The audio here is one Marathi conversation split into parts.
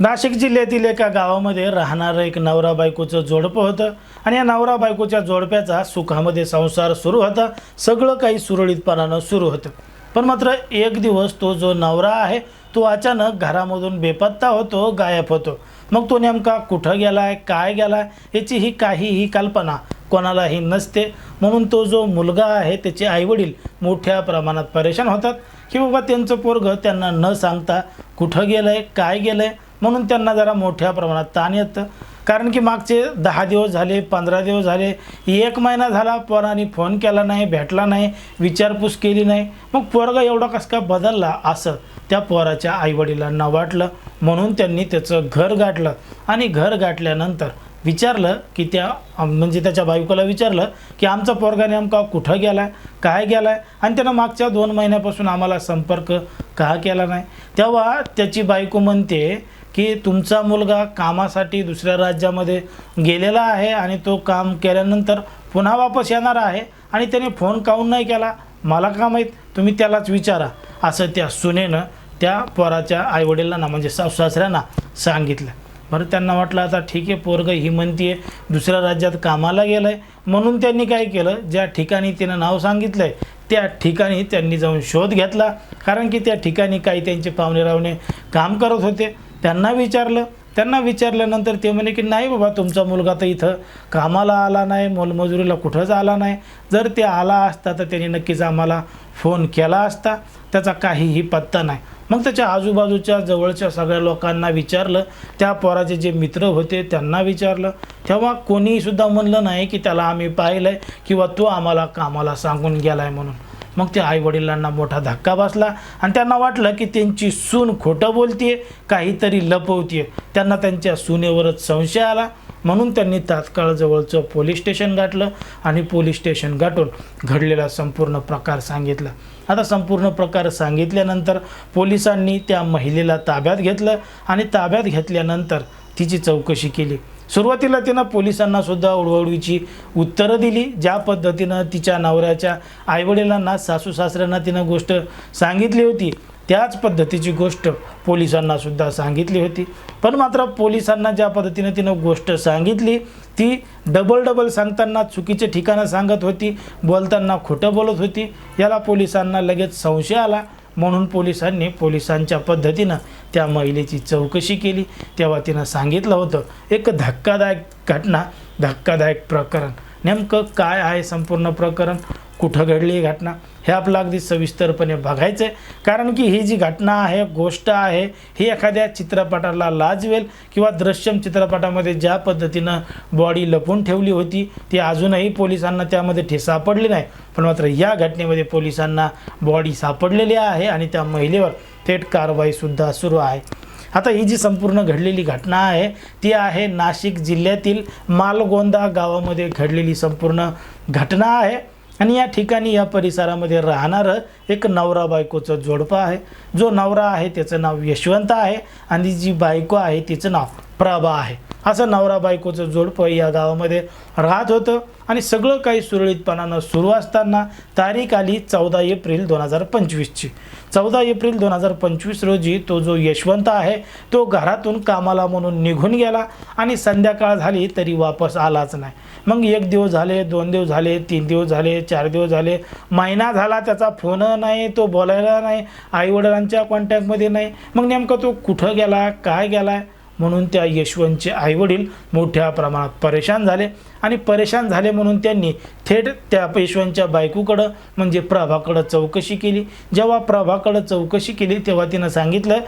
नाशिक जिल्ह्यातील एका गावामध्ये राहणारं एक नवरा बायकोचं जोडपं होतं आणि या नवरा बायकोच्या जोडप्याचा सुखामध्ये संसार सुरू होता. सगळं काही सुरळीतपणानं सुरू होतं. पण मात्र एक दिवस तो जो नवरा आहे तो अचानक घरामधून बेपत्ता होतो गायब होतो. मग तो नेमका कुठं गेला आहे काय गेला आहे याची ही काहीही कल्पना कोणालाही नसते. म्हणून तो जो मुलगा आहे त्याचे आईवडील मोठ्या प्रमाणात परेशान होतात. की बाबा त्यांचं पोरगं त्यांना न सांगता कुठं गेलं आहे काय गेलं आहे म्हणून त्यांना जरा मोठ्या प्रमाणात ताण येतं. कारण की मागचे दहा दिवस झाले पंधरा दिवस झाले एक महिना झाला पोराने फोन केला नाही भेटला नाही विचारपूस केली नाही. मग पोरगा एवढा कस का बदलला असं त्या पोराच्या आईवडिलांना वाटलं. म्हणून त्यांनी त्याचं घर गाठलं. आणि घर गाठल्यानंतर विचारलं की त्या म्हणजे त्याच्या बायकोला विचारलं की आमचा पोरगा नेमका कुठं गेला आहे काय गेला आहे आणि त्यानं मागच्या दोन महिन्यापासून आम्हाला संपर्क का केला नाही? तेव्हा त्याची बायको म्हणते की तुमचा मुलगा कामासाठी दुसऱ्या राज्यामध्ये गेलेला आहे आणि तो काम केल्यानंतर पुन्हा वापस येणार आहे आणि त्याने फोन काऊन नाही केला? मला का माहीत? तुम्ही त्यालाच विचारा. असं त्या सुनेनं त्या पोराच्या आईवडिलांना म्हणजे सासू सासऱ्यांना सांगितलं. बरं त्यांना वाटलं आता ठीक आहे पोरगं ही आहे दुसऱ्या राज्यात कामाला गेलं आहे म्हणून त्यांनी काय केलं? ज्या ठिकाणी तिनं नाव सांगितलं आहे त्या ठिकाणी त्यांनी जाऊन शोध घेतला. कारण की त्या ठिकाणी काही त्यांचे पाहुणे रावणे काम करत होते. त्यांना विचारलं त्यांना विचारल्यानंतर ते म्हणे की नाही बाबा तुमचा मुलगा तर इथं कामाला आला नाही मोलमजुरीला कुठंच आला नाही. जर ते आला असता तर त्यांनी नक्कीच आम्हाला फोन केला असता. त्याचा काहीही पत्ता नाही. मग त्याच्या आजूबाजूच्या जवळच्या सगळ्या लोकांना विचारलं. त्या पोराचे जे मित्र होते त्यांना विचारलं. तेव्हा कोणीसुद्धा म्हणलं नाही की त्याला आम्ही पाहिलं आहे किंवा तो आम्हाला कामाला सांगून गेला आहे म्हणून. मग त्या आईवडिलांना मोठा धक्का बसला आणि त्यांना वाटलं की त्यांची सून खोटं बोलतीये काहीतरी लपवतीये. त्यांना त्यांच्या सुनेवरच संशय आला. म्हणून त्यांनी तात्काळ जवळचं पोलीस स्टेशन गाठलं आणि पोलीस स्टेशन गाठून घडलेला संपूर्ण प्रकार सांगितला. आता संपूर्ण प्रकार सांगितल्यानंतर पोलिसांनी त्या महिलेला ताब्यात घेतलं आणि ताब्यात घेतल्यानंतर तिची चौकशी केली. सुरुवातीला तिनं पोलिसांना सुद्धा उडवडीची उत्तरं दिली. ज्या पद्धतीनं तिच्या नवऱ्याच्या आईवडिलांना सासू सासऱ्यांना तिनं गोष्ट सांगितली होती त्याच पद्धतीची गोष्ट पोलिसांना सुद्धा सांगितली होती. पण मात्र पोलिसांना ज्या पद्धतीनं तिनं गोष्ट सांगितली ती डबल डबल सांगताना चुकीचे ठिकाणं सांगत होती बोलताना खोटं बोलत होती याला पोलिसांना लगेच संशय आला. म्हणून पोलिसांनी पोलिसांच्या पद्धतीनं त्या महिलेची चौकशी केली. तेव्हा तिनं सांगितलं होतं एक धक्कादायक घटना धक्कादायक प्रकरण. नेमकं काय आहे संपूर्ण प्रकरण? कुठं घडली ही घटना? हे आपलं अगदी सविस्तरपणे बघायचं आहे कारण की ही जी घटना आहे गोष्ट आहे ही एखाद्या चित्रपटाला लाजवेल किंवा दृश्यम चित्रपटामध्ये ज्या पद्धतीनं बॉडी लपून ठेवली होती ती अजूनही पोलिसांना त्यामध्ये ठे सापडली नाही. पण मात्र या घटनेमध्ये पोलिसांना बॉडी सापडलेली आहे आणि त्या महिलेवर थेट कारवाईसुद्धा सुरू आहे. आता ही जी संपूर्ण घडलेली घटना आहे ती आहे नाशिक जिल्ह्यातील मालगोंदा गावामध्ये घडलेली संपूर्ण घटना आहे. आणि या ठिकाणी या परिसरामध्ये राहणारं एक नवरा बायकोचं जोडपं आहे. जो नवरा आहे त्याचं नाव यशवंत आहे आणि जी बायको आहे तिचं नाव प्रभा आहे. असं नवरा बायकोचं जोडपं या गावामध्ये राहत होतं आणि सगळं काही सुरळीतपणानं सुरू असताना तारीख आली चौदा एप्रिल दोन हजार पंचवीसची. चौदा एप्रिल दोन हजार पंचवीस रोजी तो जो यशवंत आहे तो घरातून कामाला म्हणून निघून गेला आणि संध्याकाळ झाली तरी वापस आलाच नाही. मग एक दिवस झाले दोन दिवस झाले तीन दिवस झाले चार दिवस झाले महिना झाला त्याचा फोन नाही तो बोलायला नाही आईवडिलांच्या कॉन्टॅक्टमध्ये नाही. मग नेमकं तो कुठं गेला काय गेला? म्हणून त्या यशवंतचे आईवडील मोठ्या प्रमाणात परेशान झाले आणि परेशान झाले म्हणून त्यांनी थेट त्या यशवंतच्या बायकोकडं म्हणजे प्रभाकडं चौकशी केली. जेव्हा प्रभाकडं चौकशी केली तेव्हा तिनं सांगितलं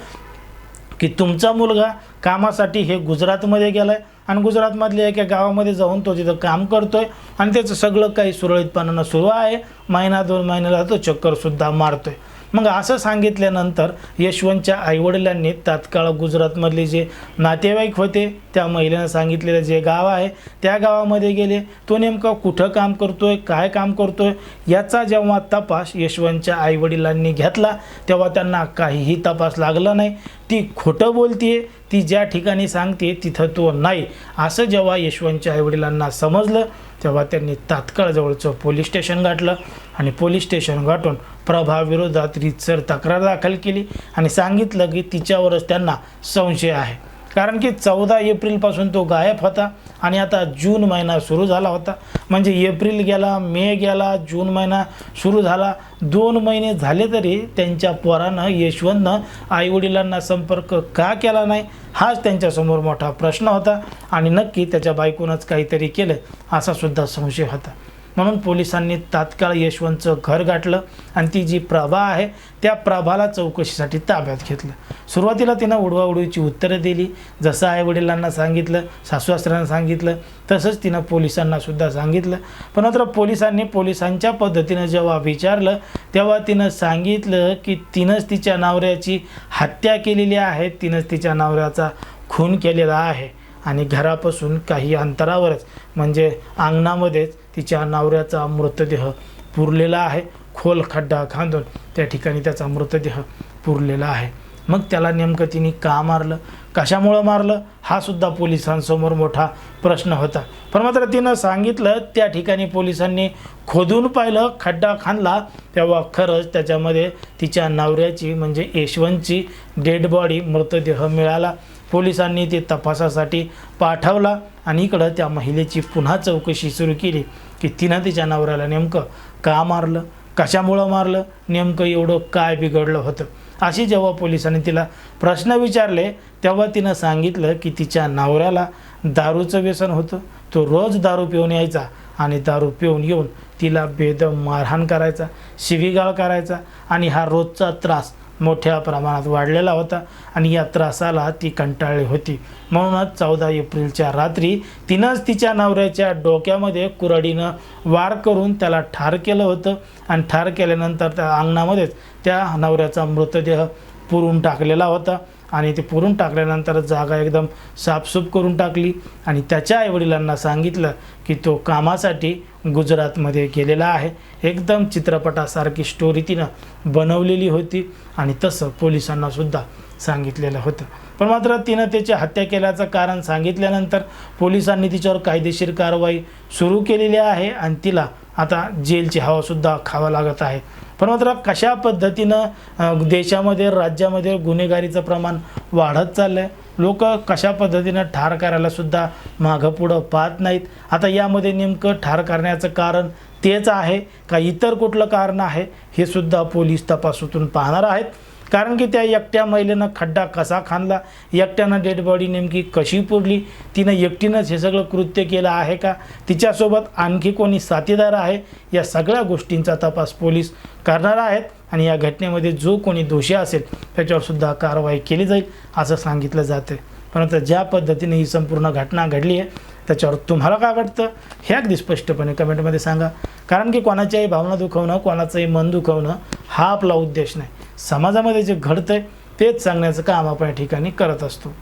की तुमचा मुलगा कामासाठी हे गुजरातमध्ये गेला आहे आणि गुजरातमधल्या एका गावामध्ये जाऊन तो तिथं काम करतो आहे आणि त्याचं सगळं काही सुरळीतपणानं सुरू आहे. महिना दोन महिन्याला तो चक्करसुद्धा मारतो आहे मग असं सांगितल्यानंतर यशवंतच्या आईवडिलांनी तात्काळ गुजरातमधले जे नातेवाईक होते त्या महिलेनं सांगितलेलं जे गाव आहे त्या गावामध्ये गेले. तो नेमका कुठं काम करतोय काय काम करतोय याचा जेव्हा तपास यशवंतच्या आईवडिलांनी घेतला तेव्हा त्यांना काहीही तपास लागला नाही. ती खोटं बोलतीये ती ज्या ठिकाणी सांगते तिथं तो नाही. असं जेव्हा यशवंतच्या आईवडिलांना समजलं तेव्हा त्यांनी तात्काळ जवळचं पोलीस स्टेशन गाठलं आणि पोलीस स्टेशन गाठून प्रभाविरोधात रीतसर तक्रार दाखल केली आणि सांगितलं की तिच्यावरच त्यांना संशय आहे. कारण की चौदा एप्रिलपासून तो गायब होता आणि आता जून महिना सुरू झाला होता. म्हणजे एप्रिल गेला मे गेला जून महिना सुरू झाला. दोन महिने झाले तरी त्यांच्या पोरानं यशवंतनं आईवडिलांना संपर्क का केला नाही? हाच त्यांच्यासमोर मोठा प्रश्न होता आणि नक्की त्याच्या बायकोनंच काहीतरी केलं असा सुद्धा संशय होता. म्हणून पोलिसांनी तात्काळ यशवंतचं घर गाठलं आणि ती जी प्रभा आहे त्या प्रभाला चौकशीसाठी ताब्यात घेतलं. सुरुवातीला तिनं उडवाउडवीची उत्तरं दिली. जसं आईवडिलांना सांगितलं सासूसासऱ्यांना सांगितलं तसंच तिनं पोलिसांना सुद्धा सांगितलं. पण मात्र पोलिसांनी पोलिसांच्या पद्धतीनं जेव्हा विचारलं तेव्हा तिनं सांगितलं की तिनंच तिच्या नवऱ्याची हत्या केलेली आहे तिनंच तिच्या नवऱ्याचा खून केलेला आहे. आणि घरापासून काही अंतरावरच म्हणजे अंगणामध्येच तिच्या नवऱ्याचा मृतदेह पुरलेला आहे. खोल खड्डा खांदून त्या ठिकाणी त्याचा मृतदेह पुरलेला आहे. मग त्याला नेमकं तिने का मारलं? कशामुळं मारलं? हा सुद्धा पोलिसांसमोर मोठा प्रश्न होता. पण मात्र तिनं सांगितलं त्या ठिकाणी पोलिसांनी खोदून पाहिलं खड्डा खांदला. तेव्हा खरंच त्याच्यामध्ये तिच्या नवऱ्याची म्हणजे यशवंतची डेड बॉडी मृतदेह मिळाला. पोलिसांनी ते तपासासाठी पाठवला आणि इकडं त्या महिलेची पुन्हा चौकशी सुरू केली की तिनं तिच्या नवऱ्याला नेमकं का मारलं कशामुळं मारलं नेमकं एवढं काय बिघडलं होतं? अशी जेव्हा पोलिसांनी तिला प्रश्न विचारले तेव्हा तिनं सांगितलं की तिच्या नवऱ्याला दारूचं व्यसन होतं. तो रोज दारू पिऊन यायचा आणि दारू पिऊन येऊन तिला बेदम मारहाण करायचा शिवीगाळ करायचा आणि हा रोजचा त्रास मोठ्या प्रमाणात वाढलेला होता आणि या त्रासाला ती कंटाळली होती. म्हणूनच चौदा एप्रिलच्या रात्री तिनंच तिच्या नवऱ्याच्या डोक्यामध्ये कुऱ्हाडीनं वार करून त्याला ठार केलं होतं आणि ठार केल्यानंतर त्या अंगणामध्येच त्या नवऱ्याचा मृतदेह पुरून टाकलेला होता. आणि ते पुरून टाकल्यानंतर जागा एकदम साफसूफ करून टाकली. आणि त्याच्या आईवडिलांना सांगितलं की तो कामासाठी गुजरातमध्ये गेलेला आहे. एकदम चित्रपटासारखी स्टोरी तिनं बनवलेली होती आणि तसं पोलिसांनासुद्धा सांगितलेलं होतं. पण मात्र तिनं त्याची हत्या केल्याचं कारण सांगितल्यानंतर पोलिसांनी तिच्यावर कायदेशीर कारवाई सुरू केलेली आहे आणि तिला आता जेलची हवासुद्धा खावा लागत आहे. पण मात्र कशा पद्धतीनं देशामध्ये राज्यामध्ये गुन्हेगारीचं प्रमाण वाढत चाललं आहे लोक कशा पद्धतीनं ठार करायलासुद्धा मागं पुढं पाहत नाहीत. आता यामध्ये नेमकं ठार करण्याचं कारण तेच आहे का इतर कुठलं कारण आहे हे सुद्धा पोलीस तपासातून पाहणार आहेत. कारण की त्या एकट्या महिलेनं खड्डा कसा खांदला? एकट्यानं डेड बॉडी नेमकी कशी पुरली? तिनं एकटीनंच हे सगळं कृत्य केलं आहे का? तिच्यासोबत आणखी कोणी साथीदार आहे? या सगळ्या गोष्टींचा तपास पोलीस करणार आहेत आणि या घटनेमध्ये जो कोणी दोषी असेल त्याच्यावरसुद्धा कारवाई केली जाईल असं सांगितलं जातं परंतु ज्या पद्धतीने ही संपूर्ण घटना घडली आहे त्याच्यावर तुम्हाला काय वाटतं? हे अगदी स्पष्टपणे कमेंटमध्ये सांगा. कारण की कोणाच्याही भावना दुखवणं कोणाचंही मन दुखवणं हा आपला उद्देश नाही. समाजामध्ये जे घडतं आहे तेच सांगण्याचं काम आपण या ठिकाणी करत असतो.